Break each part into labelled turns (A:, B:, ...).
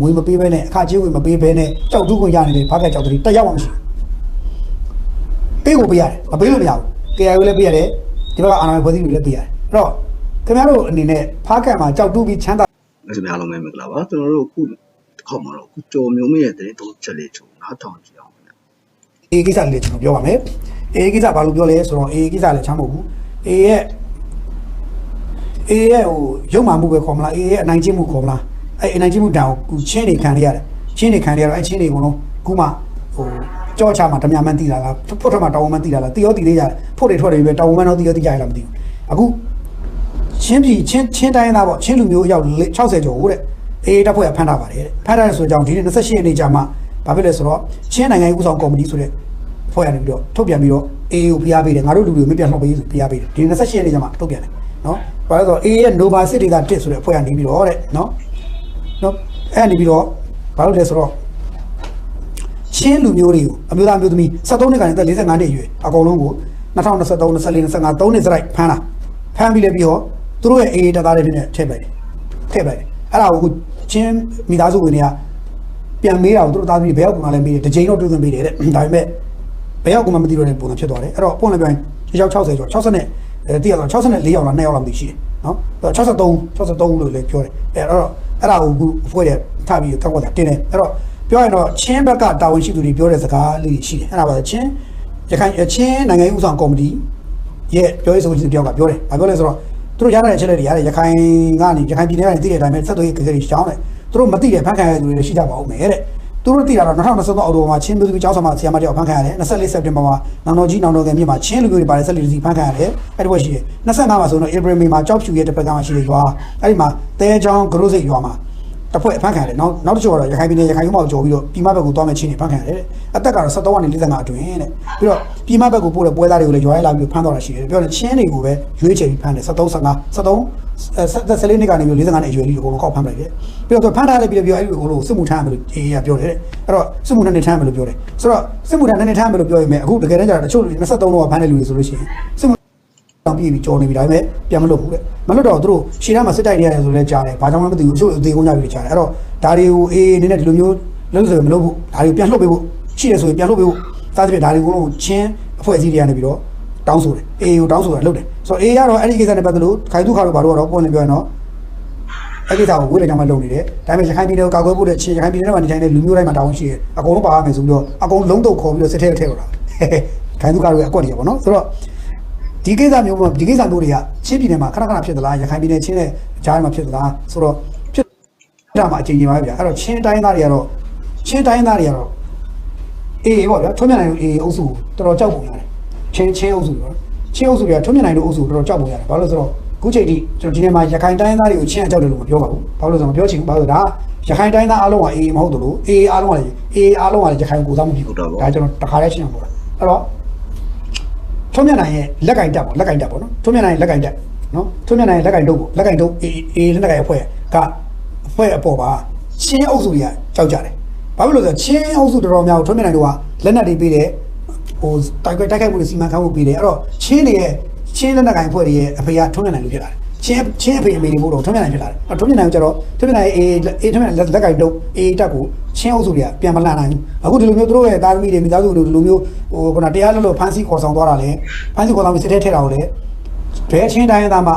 A: ငွေမပေးဘဲနဲ့အခကြေးငွေမပေးဘဲနဲ့ကြောက်တူးကိုရနေတဲ့ဖားကက်ကြောက်တရီတက်ရောက်မှမရှိဘူးပေးကိုပေးရတယ်မပေးလို့မရဘူး KIO လည်းပေးရတယ်ဒီဘက်ကအာဏာဖွဲ့စည်းတွေလည်းပေးရတယ်အဲ့တော့ခင်ဗျားတို့အနေနဲ့ဖားကက်မှာကြောက်တူးပြီးချမ်းသာ
B: အဲ့ဒီအားလုံးပဲမင်္ဂလာပါကျွန်တော်တို့အခုတစ်ခေါက်မှာတော့အခုကြော်မျိုးမရဲ့တဲ့တော့ချက်လေးချုံနားထောင်ကြည့်အောင်ခင်ဗျ
A: အေးကိစ္စလေးကျွန်တော်ပြောပါမယ်အေးကိစ္စဘာလို့ပြောလဲဆိုတော့အေးကိစ္စလည်းချမ်းမဟုတ်ဘူးအေးရဲ့အေးရဲ့ဟိုရုံမှမှုပဲခေါ်မလားအေးရဲ့အနိုင်ကျင့်မှုခေါ်မလား အဲ့အနိုင်ကျင့်မှုတောင်ကူချင်းနေခံရရတယ်ချင်းနေခံရတော့အဲ့ချင်းနေကုန်လုံးခုမှဟိုကြောချမှာဓမြမှန်းတည်လာလားဖို့ထွက်မှာတောင်းမှန်းတည်လာလားတည်ရောတည်သေးရတယ်ဖို့တွေထွက်တယ်ပဲတောင်းမှန်းတော့တည်ရောတည်ကြရလားမသိဘူးအခုချင်းပြည်ချင်းချင်းတိုင်းသားပေါ့ချင်းလူမျိုးအယောက်60ကျော်ဟုတ်တဲ့အေးတပ်ဖွဲ့ကဖမ်းထားပါတယ်တဲ့ဖမ်းထားတဲ့ဆိုကြောင့်ဒီနေ့28ရက်နေ့ကြာမှဘာဖြစ်လဲဆိုတော့ချင်းနိုင်ငံရေးဥဆောင်ကော်မတီဆိုတဲ့ဖွဲ့ရနေပြီးတော့ထုတ်ပြန်ပြီးတော့ AA ကိုဖိအားပေးတယ်ငါတို့လူတွေကိုမပြန်လှုပ်ပေးဆိုဖိအားပေးတယ်ဒီ28ရက်နေ့ကျမှထုတ်ပြန်တယ်နော်ဘာလို့လဲဆိုတော့ AA ရဲ့ Nova City က1ဆိုတဲ့ဖွဲ့ရနေပြီးတော့တဲ့နော် နော်အဲ့နေပြီးတော့ဘာလို့လဲဆိုတော့ချင်းလူမျိုးတွေကိုအမျိုးသားမျိုးသမီး73နှစ်ကနေသက်45နှစ်အရွယ်အကုန်လုံးကို2023 24 25 3နှစ်စရိုက်ဖမ်းတာဖမ်းပြီးလည်းပြီးတော့သူတို့ရဲ့ AA တပ်သားတွေနဲ့ထည့်လိုက်တယ်ထည့်လိုက်တယ်အဲ့ဒါကိုအခုချင်းမိသားစုဝင်တွေကပြန်မေးတာကိုသူတို့သားသမီးဘယ်ရောက်မှလည်းမေးတယ်တစ်ချိန်တော့တွေ့ခွင့်ပေးတယ်တဲ့ဒါပေမဲ့ဘယ်ယောက်ကမှမသိတော့တဲ့ပုံစံဖြစ်သွားတယ်အဲ့တော့ပုံလည်းပြောရင်ရောက်60ကျော်60နဲ့အဲတည့်ရတော့64ရောက်လား2ရောက်လားမသိရှိတယ်နော်63 63လို့လည်းပြောတယ်အဲ့တော့ အဲ့ဒါကိုအခုအဖွဲ့ရထပြီးတောက်ကွက်တာတင်းတယ်အဲ့တော့ပြောရင်တော့ချင်းဘက်ကတာဝန်ရှိသူတွေပြောတဲ့စကားလေးရှိတယ်အဲ့ဒါပါချင်းရခိုင်ချင်းနိုင်ငံရေးဥဆောင်ကော်မတီရဲ့ပြောရေးဆိုခွင့်ရှိသူတယောက်ကပြောတယ်ဘာပြောလဲဆိုတော့သူတို့ရတဲ့အချက်လက်တွေရတယ်ရခိုင်ကနေရခိုင်ပြည်နယ်ကနေသိတဲ့အတိုင်းပဲဆက်သွယ်ရေးကိစ္စတွေရှောင်းတယ်သူတို့မသိတဲ့ဖန်ခံရတဲ့သူတွေရှိကြပါဦးမယ်တဲ့ သူတို့တည်တာတော့2023အောက်တိုဘာမှာချင်းမျိုးသမီးကျောင်းဆောင်မှာဆရာမတယောက်ဖမ်းခံရတယ်24စက်တင်ဘာမှာနောင်တော်ကြီးနောင်တော်ငယ်မြစ်မှာချင်းလူမျိုးတွေပါတယ်ဆက်လက်စီဖမ်းခံရတယ်အဲ့ဒီဘက်ရှိတယ်25မှာဆိုတော့ April May မှာကြောက်ဖြူရဲ့တစ်ဖက်ကမှရှိတယ်ရွာအဲ့ဒီမှာတဲချောင်းဂရုစိတ်ရွာမှာ တစ်ဖွဲ့ဖမ်းခံရတယ်နောက်နောက်တစ်ချို့ကတော့ရခိုင်ပြည်နယ်ရခိုင်ရုံးမောက်ကျော်ပြီးတော့ပြည်မဘက်ကိုသွားမဲ့ချင်းတွေဖမ်းခံရတယ်အသက်ကတော့73ကနေ45အတွင်းတဲ့ပြီးတော့ပြည်မဘက်ကိုပို့တဲ့ပွဲသားတွေကိုလည်းရွာရဲလာပြီးဖမ်းတော့တာရှိတယ်ပြောတယ်ချင်းတွေကိုပဲရွေးချယ်ပြီးဖမ်းတယ်73 55 73 14နှစ်ကနေပြီး45နှစ်အရွယ်လေးကိုအကုန်လုံးကောက်ဖမ်းလိုက်တယ်ပြီးတော့ဖမ်းထားလိုက်ပြီးတော့အဲ့ဒီကိုလို့စစ်မှုထမ်းမယ်လို့အေးရပြောတယ်အဲ့တော့စစ်မှုထမ်းနေထမ်းမယ်လို့ပြောတယ်ဆိုတော့စစ်မှုထမ်းနေထမ်းမယ်လို့ပြောရင်အခုတကယ်တမ်းကျတော့တချို့လူ23လောက်ကဖမ်းတဲ့လူတွေဆိုလို့ရှိရင်စစ်မှု တောင်ပြည်ပြီးကြော်နေပြီဒါပေမဲ့ပြန်မလွတ်ဘူးတဲ့မလွတ်တော့သူတို့ရှေ့ထဲမှာစစ်တိုက်နေရတယ်ဆိုလဲကြားတယ်ဘာကြောင့်မှမသိဘူးအချို့အသေးကုန်းကြပြီးကြားတယ်အဲ့တော့ဒါတွေကိုအေးအနေနဲ့ဒီလိုမျိုးလုံးဆိုရင်မလုပ်ဘူးဒါတွေကိုပြန်လှုပ်ပေးဖို့ရှိတယ်ဆိုရင်ပြန်လှုပ်ပေးဖို့စားသဖြင့်ဒါတွေကိုလုံးချင်းအဖွဲ့အစည်းတွေကနေပြီးတော့တောင်းဆိုတယ်အေးကိုတောင်းဆိုတာလုပ်တယ်ဆိုတော့အေးကတော့အဲ့ဒီကိစ္စနဲ့ပတ်သက်လို့ခိုင်သူခါတို့ဘာလို့ကတော့ပုံနေပြောရင်တော့အဲ့ဒီကိစ္စကိုဝိလေကြောင့်မလုပ်နေတယ်ဒါပေမဲ့ရခိုင်ပြည်နယ်ကိုကာကွယ်ဖို့တဲ့ချင်းရခိုင်ပြည်နယ်မှာနေထိုင်တဲ့လူမျိုးတိုင်းမှာတာဝန်ရှိတယ်အကုန်လုံးပါရမယ်ဆိုပြီးတော့အကုန်လုံးတော့ခေါ်ပြီးတော့စစ်ထဲထဲတော့တာခိုင်သူကာတို့ရဲ့အကွက်တွေပေါ့နော်ဆိုတော့ ဒီကိစ္စမျိုးမှာဒီကိစ္စမျိုးတွေကချင်းပြည်နယ်မှာခဏခဏဖြစ်သလားရခိုင်ပြည်နယ်ချင်းတဲ့ကြားမှာဖြစ်သလားဆိုတော့ဖြစ်တာမှာအချိန်ကြီးပါဗျာအဲ့တော့ချင်းတိုင်းသားတွေကတော့ချင်းတိုင်းသားတွေကတော့အေးပေါ့ဗျာထွန်းမြတ်နိုင်တို့အေးအုပ်စုတော်တော်ကြောက်ပုံရတယ်ချင်းချင်းအုပ်စုပေါ့ချင်းအုပ်စုကထွန်းမြတ်နိုင်တို့အုပ်စုတော်တော်ကြောက်ပုံရတယ်ဘာလို့လဲဆိုတော့ခုချိန်ထိကျွန်တော်ဒီနေ့မှာရခိုင်တိုင်းသားတွေကိုချင်းအကြောက်တယ်လို့မပြောပါဘူး။ဘာလို့လဲဆိုတော့မပြောချင်ဘူး။ဘာလို့လဲဆိုတော့ဒါရခိုင်တိုင်းသားအားလုံးကအေးမဟုတ်ဘူးလို့အေးအားလုံးကလည်းအေးအားလုံးကလည်းရခိုင်ကိုစားမဖြစ်ဘူး။ဒါကျွန်တော်တခါလေးရှင်းအောင်ပြောတာ။အဲ့တော့ ထုံးမြတ်နိုင်ရဲ့လက်ကင်တက်ပေါ့လက်ကင်တက်ပေါ့နော်။ထုံးမြတ်နိုင်ရဲ့လက်ကင်တက်နော်။ထုံးမြတ်နိုင်ရဲ့လက်ကင်တုပ်ပေါ့လက်ကင်တုပ်အေးအေးလက်ကင်အဖွဲ့ကအဖွဲ့အပေါ်ပါချင်းအုပ်စုတွေကကြောက်ကြတယ်။ဘာဖြစ်လို့လဲဆိုတော့ချင်းအုပ်စုတော်တော်များထုံးမြတ်နိုင်တို့ကလက်နက်တွေပေးတယ်ဟိုတိုက်ခိုက်တိုက်ခိုက်မှုတွေစီမံခန့်မှုပေးတယ်အဲ့တော့ချင်းတွေရဲ့ချင်းလက်နက်ကင်အဖွဲ့တွေရဲ့အဖေကထုံးမြတ်နိုင်လို့ဖြစ်လာတယ် ချင်းချင်းအဖေအမေတွေမို့တော့ထွန်းမြတ်နိုင်ဖြစ်လာတယ်။ထွန်းမြတ်နိုင်ကကျတော့ထွန်းမြတ်နိုင်အေးအေးထွန်းမြတ်နိုင်လက်ကင်တုပ်အေးတက်ကိုချင်းအုပ်စုတွေကပြန်မလှန်နိုင်ဘူး။အခုဒီလိုမျိုးသူတို့ရဲ့သားသမီးတွေမိသားစုတွေဒီလိုမျိုးဟိုခုနတရားလို့လို့ဖမ်းဆီးခေါ်ဆောင်သွားတာလေဖမ်းဆီးခေါ်ဆောင်ပြီးစစ်ထဲထည့်တာကိုလေဘယ်ချင်းတိုင်းသားမှ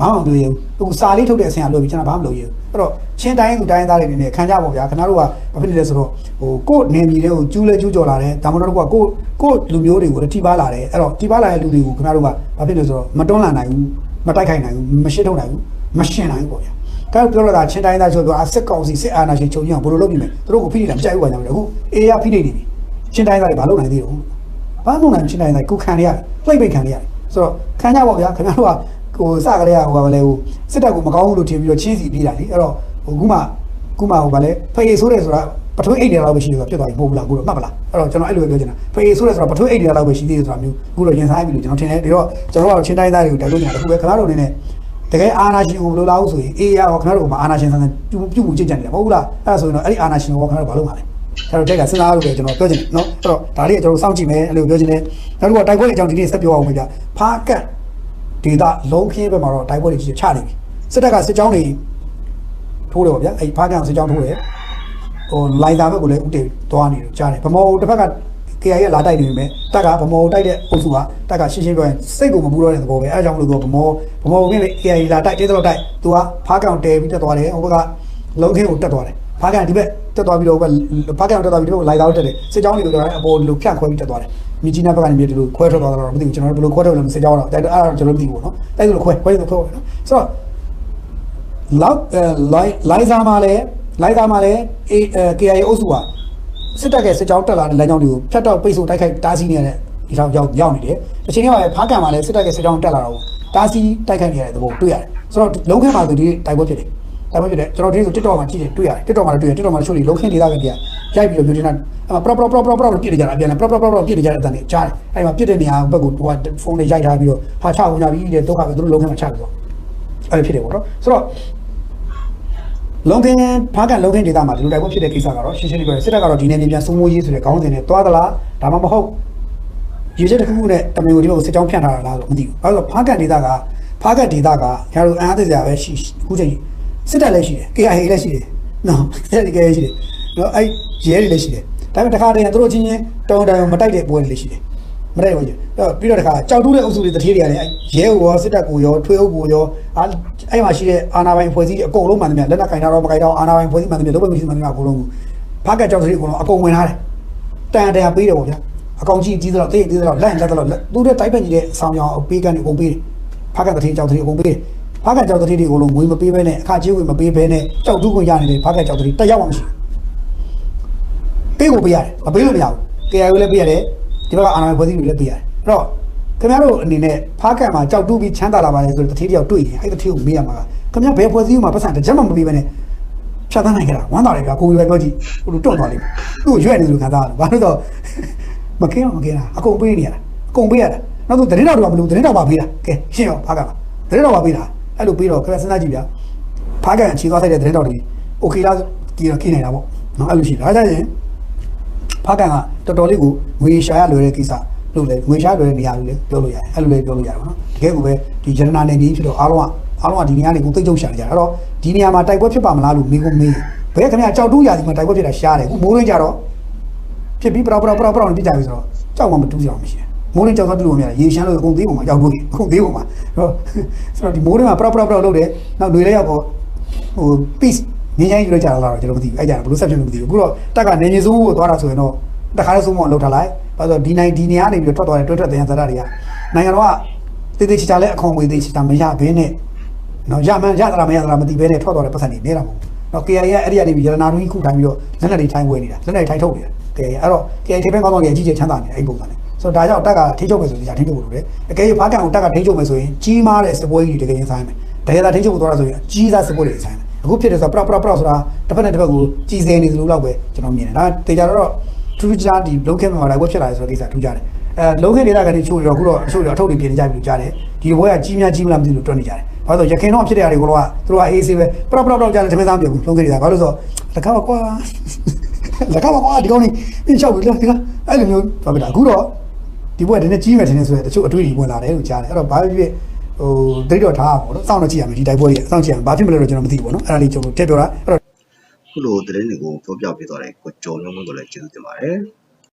A: ဘာမှမလုပ်ရဘူး။အခုစာလေးထုတ်တဲ့အဆင်အလုပ်ပြီးကျွန်တော်ဘာမှမလုပ်ရဘူး။အဲ့တော့ချင်းတိုင်းသူတိုင်းသားတွေအနေနဲ့ခံကြပါဗျာ။ခင်ဗျားတို့ကဘာဖြစ်နေလဲဆိုတော့ဟိုကို့နေမီတွေကိုကျူးလဲကျူးကြော်လာတယ်။ဒါမှမဟုတ်တော့ကိုကို့လူမျိုးတွေကိုထိပါလာတယ်။အဲ့တော့ထိပါလာတဲ့လူတွေကိုခင်ဗျားတို့ကဘာဖြစ်လဲဆိုတော့မတွန်းလှန်နိုင်ဘူး။ မတိုက်ခိုက်နိုင်ဘူးမရှင်းထုတ်နိုင်ဘူးမရှင်းနိုင်ဘူးပေါ့ဗျာ။ဒါပြောရတာချင်းတိုင်းသားဆိုတော့အစစ်ကောင်စီစစ်အာဏာရှင်ချုပ်ကြီးအောင်ဘယ်လိုလုပ်ပြီးမလဲ။သူတို့ကိုဖိနေတာမကြိုက်ဘူးကွာညာအခုအေးရဖိနေနေပြီ။ချင်းတိုင်းသားတွေဘာလုပ်နိုင်သေးတော့။ဘာလုပ်နိုင်ချင်းတိုင်းသားကိုခံရရတယ်။ပြိတ်ပိတ်ခံရရတယ်။ဆိုတော့ခံကြပါဗျာခင်ဗျားတို့ကဟိုစကလေးကဟိုကလည်းဟိုစစ်တပ်ကိုမကောင်းဘူးလို့ထင်ပြီးတော့ချင်းစီပြေးတာလေ။အဲ့တော့ဟိုခုမှခုမှဟိုဗာလဲဖေးဆိုးတယ်ဆိုတာ ပထွေးအိတ်တယ်တော့ပဲရှိတယ်ဆိုတော့ဖြစ်သွားပြီမဟုတ်ဘူးလားခုတော့မှတ်ပါလားအဲ့တော့ကျွန်တော်အဲ့လိုပဲပြောချင်တာဖေးဆိုးတယ်ဆိုတာပထွေးအိတ်တယ်တော့ပဲရှိသေးတယ်ဆိုတာမျိုးခုတော့ရင်ဆိုင်ပြီလို့ကျွန်တော်ထင်တယ်ဒါတော့ကျွန်တော်ကတော့ချင်းတိုင်းသားတွေကိုတိုက်လို့ညာတခုပဲခင်ဗျားတို့အနေနဲ့တကယ်အာနာရှင်ကိုမလိုလားဘူးဆိုရင်အေးရတော့ခင်ဗျားတို့ကအာနာရှင်ဆန်းဆန်းပြုပြုမှုကြင်ကြံနေတယ်မဟုတ်ဘူးလားအဲ့ဒါဆိုရင်တော့အဲ့ဒီအာနာရှင်ကိုခင်ဗျားတို့ဘာလုပ်မှာလဲအဲ့တော့တက်ကစဉ်းစားလို့ပဲကျွန်တော်ပြောချင်တယ်နော်အဲ့တော့ဒါလေးကကျွန်တော်စောင့်ကြည့်မယ်အဲ့လိုပြောချင်တယ်နောက်တစ်ခုကတိုက်ပွဲအကြောင်းဒီနေ့ဆက်ပြောအောင်ပဲဗျဖားကတ်ဒေတာလုံးခင်းဘက်မှာတော့တိုက်ပွဲတွေကြီးချနေပြီစစ်တပ်ကစစ်ကြောင်းတွေထိုးတယ်ပေါ့ဗျာအဲ့ဖားကတ်စစ်ကြောင်းထိုးတယ် ဟိုလိုင်သာဘက်ကိုလည်းဥတည်သွားနေလို့ကြားတယ်ဗမောတစ်ဖက်က KI ရဲ့လာတိုက်နေပြီမဲ့တက်ကဗမောတိုက်တဲ့အုပ်စုကတက်ကရှင်းရှင်းပြောရင်စိတ်ကိုမပူတော့တဲ့သဘောပဲအဲအကြောင်းမလို့သူကဗမောဗမောကလည်း KI လာတိုက်တဲတော့တိုက်သူကဖားကောင်တဲပြီးတက်သွားတယ်ဟိုဘက်ကလုံးခင်းကိုတက်သွားတယ်ဖားကောင်ဒီဘက်တက်သွားပြီးတော့ဟိုဘက်ဖားကောင်တက်သွားပြီးတော့လိုက်သားတက်တယ်စစ်ကြောင်းတွေလို့ပြောတယ်အပေါ်လိုဖြန့်ခွဲပြီးတက်သွားတယ်မြကြီးနားဘက်ကနေမြေဒီလိုခွဲထွက်သွားတော့မသိဘူးကျွန်တော်တို့ဘယ်လိုခွဲထွက်လို့စစ်ကြောင်းတော့တိုက်တော့အဲ့ဒါကျွန်တော်မသိဘူးပေါ့နော်တိုက်လို့ခွဲခွဲလို့ခွဲပေါ့နော်ဆိုတော့လောက်အဲလိုက်လိုက်စားမှာလဲ လိုက်စားမှာလဲအေးအဲ KIA အုပ်စုကစစ်တပ်ကစစ်ကြောင်းတက်လာတဲ့လမ်းကြောင်းတွေကိုဖျက်တော့ပိတ်ဆို့တိုက်ခိုက်တားဆီးနေတဲ့ဒီလောက်ရောက်ရောက်နေတယ်။တစ်ချိန်တည်းမှာပဲဖားကံမှာလဲစစ်တပ်ကစစ်ကြောင်းတက်လာတော့တားဆီးတိုက်ခိုက်နေတဲ့သဘောတွေ့ရတယ်။ဆိုတော့လုံးခင်းမှာဆိုဒီတိုက်ပွဲဖြစ်တယ်။တိုက်ပွဲဖြစ်တယ်ကျွန်တော်ဒီဆို TikTok မှာကြည့်တယ်တွေ့ရတယ်။ TikTok မှာလည်းတွေ့ရတယ်။ TikTok မှာချို့တွေလုံးခင်းဒေသကပြရိုက်ပြီးတော့မျိုးတင်တာအပရပရပရပရပရပြစ်နေကြတာပြန်လဲပရပရပရပရပြစ်နေကြတဲ့အတန်တွေကြားတယ်။အဲဒီမှာပြစ်တဲ့နေရာဘက်ကိုဟိုကဖုန်းနဲ့ရိုက်ထားပြီးတော့ဟာချဝင်ကြပြီးတဲ့ဒုက္ခပဲသူတို့လုံးခင်းမှာချပြီးတော့အဲ့လိုဖြစ်တယ်ပေါ့နော်။ဆိုတော့ လုံခင်းဖားကန်လုံခင်းဒေသမှာဒီလိုတိုက်ပွဲဖြစ်တဲ့ကိစ္စကတော့ရှင်းရှင်းလေးပြောရင်စစ်တပ်ကတော့ဒီနေ့မြေပြန်စိုးမိုးရေးဆိုတဲ့ခေါင်းစဉ်နဲ့တွားသလားဒါမှမဟုတ်ရေချက်တစ်ခုခုနဲ့တမင်ကိုဒီလိုစစ်ကြောင်းဖြန့်ထားတာလားဆိုမသိဘူး။အဲဒါဆိုဖားကန်ဒေသကဖားကန်ဒေသကကျွန်တော်တို့အအားသစရာပဲရှိအခုချိန်စစ်တပ်လည်းရှိတယ် KIA လည်းရှိတယ်နော်စစ်တပ်လည်းရှိတယ်နော်အဲရဲတွေလည်းရှိတယ်ဒါပေမဲ့တခါတည်းကသူတို့ချင်းချင်းတောင်းတန်မတိုက်တဲ့ပွဲတွေလည်းရှိတယ် မတိုက်ဘူးကြီးအဲ့ပြီးတော့တခါကြောက်တူးတဲ့အုပ်စုတွေတထေးတွေကလည်းရဲကိုရောစစ်တပ်ကိုရောထွေးအုပ်ကိုရောအဲ့မှာရှိတဲ့အာနာပိုင်ဖွဲ့စည်းအကုန်လုံးမှန်တယ်မြလက်နက်ကင်ထားတော့မကင်တော့အာနာပိုင်ဖွဲ့စည်းမှန်တယ်လို့ပဲမရှိမှန်တယ်အကုန်လုံးဖားကကြောက်တွေအကုန်လုံးအကုန်ဝင်ထားတယ်တန်တန်ပေးတယ်ပေါ့ဗျာအကောင်ကြီးကြီးတော့တေးသေးတော့လက်လက်တော့သူတို့တိုက်ဖက်ကြီးတဲ့အဆောင်ရောင်ပေးကန်တွေအကုန်ပေးတယ်ဖားကတထေးကြောက်တွေအကုန်ပေးတယ်ဖားကကြောက်တွေတွေအကုန်လုံးငွေမပေးဘဲနဲ့အခကြေးငွေမပေးဘဲနဲ့ကြောက်တူးကိုရနေတယ်ဖားကကြောက်တွေတက်ရောက်မှမရှိပေးကိုပေးရတယ်မပေးလို့မရဘူး KIO လည်းပေးရတယ် ဒီဘက်ကအာနာပိုင်ဖွဲ့စည်းတွေလည်းပေးရတယ်အဲ့တော့ခင်ဗျားတို့အနေနဲ့ဖားကတ်မှာကြောက်တူးပြီးချမ်းသာလာပါလေဆိုတော့တထေးတယောက်တွေ့ရင်အဲ့တထေးကိုမေးရမှာကခင်ဗျားဘယ်ဖွဲ့စည်းမှာပတ်စံတစ်ချက်မှမပေးဘဲနဲ့ဖြတ်သန်းနိုင်ကြတာဝမ်းသာတယ်ဗျာကိုယ်ပဲပြောကြည့်ဟိုလိုတွန့်သွားလိမ့်မယ်သူ့ကိုရွက်နေလို့ခံစားရတယ်ဘာလို့တော့မကင်းအောင်မကင်းတာအကုန်ပေးနေရတာအကုန်ပေးရတာနောက်သူတရင်တော်တွေကဘလို့တရင်တော်ပါပေးတာကဲရှင်းရောဖားကတ်ပါတရင်တော်ပါပေးတာအဲ့လိုပေးတော့ခင်ဗျာစဉ်းစားကြည့်ဗျာဖားကတ်ခြေသွားဆိုင်တဲ့တရင်တော်တွေโอเคလားကြည့်တော့ကြည့်နေတာပေါ့နော်အဲ့လိုရှိတယ်ဒါကြရင် ဖားကန်ကတော်တော်လေးကိုငွေရှာရလွယ်တဲ့ကိစ္စလို့လေငွေရှာလွယ်တဲ့နေရာလို့လေပြောလို့ရတယ်အဲ့လိုလေပြောလို့ရတယ်ပေါ့နော်တကယ်ကိုပဲဒီဂျရနာနေပြီးဖြစ်တော့အားလုံးကအားလုံးကဒီနေရာနေကိုသိကြုံရှာနေကြတာအဲ့တော့ဒီနေရာမှာတိုက်ပွဲဖြစ်ပါမလားလို့မိကိုမေးဘယ်ခင်ဗျာကြောက်တူးရာဒီမှာတိုက်ပွဲဖြစ်တာရှားတယ်ခုမိုးရင်းကြတော့ဖြစ်ပြီးပရောပရောပရောပရောပြစ်ကြပြီဆိုတော့ကြောက်မှမတူးကြအောင်မရှိဘူးမိုးရင်းကြောက်တော့တူလို့မရရေရှမ်းလို့အကုန်သေးပုံမှာကြောက်လို့အကုန်သေးပုံမှာဆိုတော့ဒီမိုးရင်းမှာပရောပရောပရောလုပ်တယ်နောက်တွေလည်းရောက်တော့ဟို peace ငင်းချိုင်းယူလိုက်ကြတာလားတော့ကျွန်တော်မသိဘူးအဲ့ကြတယ်ဘယ်လိုဆက်ဖြစ်လို့မသိဘူးအခုတော့တက်ကနေနေစိုးကိုသွားတာဆိုရင်တော့တခါလေးစိုးမအောင်လှုပ်ထားလိုက်ဘာလို့ဒီနိုင်ဒီနေရာနေပြီးထွက်သွားတယ်တွတ်ထွက်တဲ့ရန်သရတွေကနိုင်ငံတော်ကတေးသေးချာချာလဲအခွန်ငွေသေးချာချာမရဘဲနဲ့နော်ရမှန်ရသလားမရသလားမသိဘဲနဲ့ထွက်သွားတဲ့ပတ်စံတွေနေတာမဟုတ်နော် KIA ရဲ့အဲ့ဒီကနေပြီးရတနာတွင်းခုထိုင်ပြီးတော့လက်နက်တွေထိုင်ဝဲနေတာလက်နက်တွေထိုင်ထုတ်နေတာ KIA အဲ့တော့ KIA ထိပ်ပိုင်းကောင်းကောင်းကြီးအကြီးကျယ်ချမ်းသာနေတာအဲ့ဒီပုံစံနဲ့ဆိုတော့ဒါကြောင့်တက်ကထိချုပ်မယ်ဆိုရင်ထိချုပ်ဖို့လိုတယ်အကယ်၍ဖားကန်ကိုတက်ကထိချုပ်မယ်ဆိုရင်ကြီးမားတဲ့စပွဲကြီးတွေတကယ်ရင်ဆိုင်မယ်ဒါရတာထိချုပ်ဖို့သွားတာဆိုရင်အကြီးစားစပွဲတွေဆိုင်မယ် အခုဖြစ်တယ်ဆိုတော့ပရပရပရဆိုတာတစ်ဖက်နဲ့တစ်ဖက်ကိုကြည်စဲနေသလိုလောက်ပဲကျွန်တော်မြင်တယ်ဒါတေချာတော့ထူးခြားဒီလုံးခဲမှာလိုက်ပွဲဖြစ်လာတယ်ဆိုတဲ့ကိစ္စထူးခြားတယ်အဲလုံးခဲဒေတာကနေချိုးရတော့အခုတော့အချို့ရအထုတ်တွေပြင်နေကြပြီလို့ကြားတယ်ဒီဘွဲကကြီးများကြီးမလားမသိလို့တွက်နေကြတယ်ဘာလို့ဆိုရခင်တော့ဖြစ်တဲ့ຢာတွေကိုတော့သူတို့ကအေးဆေးပဲပရပရပရကြားတယ်သမင်းသားမပြောဘူးလုံးခဲဒေတာဘာလို့ဆိုလက်ကားကွာလက်ကားကွာဒီကောင်းนี่ပြင်းချောက်ပြီလားဒီကအဲ့လိုမျိုးပြောပြတာအခုတော့ဒီဘွဲတနေ့ကြီးမယ်ထင်နေဆိုရင်တချို့အတွေ့အကြုံဝင်လာတယ်လို့ကြားတယ်အဲ့တော့ဘာဖြစ်ဖြစ် ဟိုတိတ်တော့ထားပါဘောနော်စောင့်တော့ကြည့်ရမယ်ဒီတိုက်ပွဲကြီးစောင့်ကြည့်ရမယ်ဘာဖြစ်မလဲတော့ကျွန်တော်မသိဘူးပေါ့နော်အဲ့ဒါလေးကျွန်တော်တက်ပြောတာအဲ့တော့
B: ခုလိုသတင်းတွေကိုပြောပြပေးသွားတဲ့ကိုကျော်မျိုးမတို့လည်းကျေးဇူးတင်ပါတယ်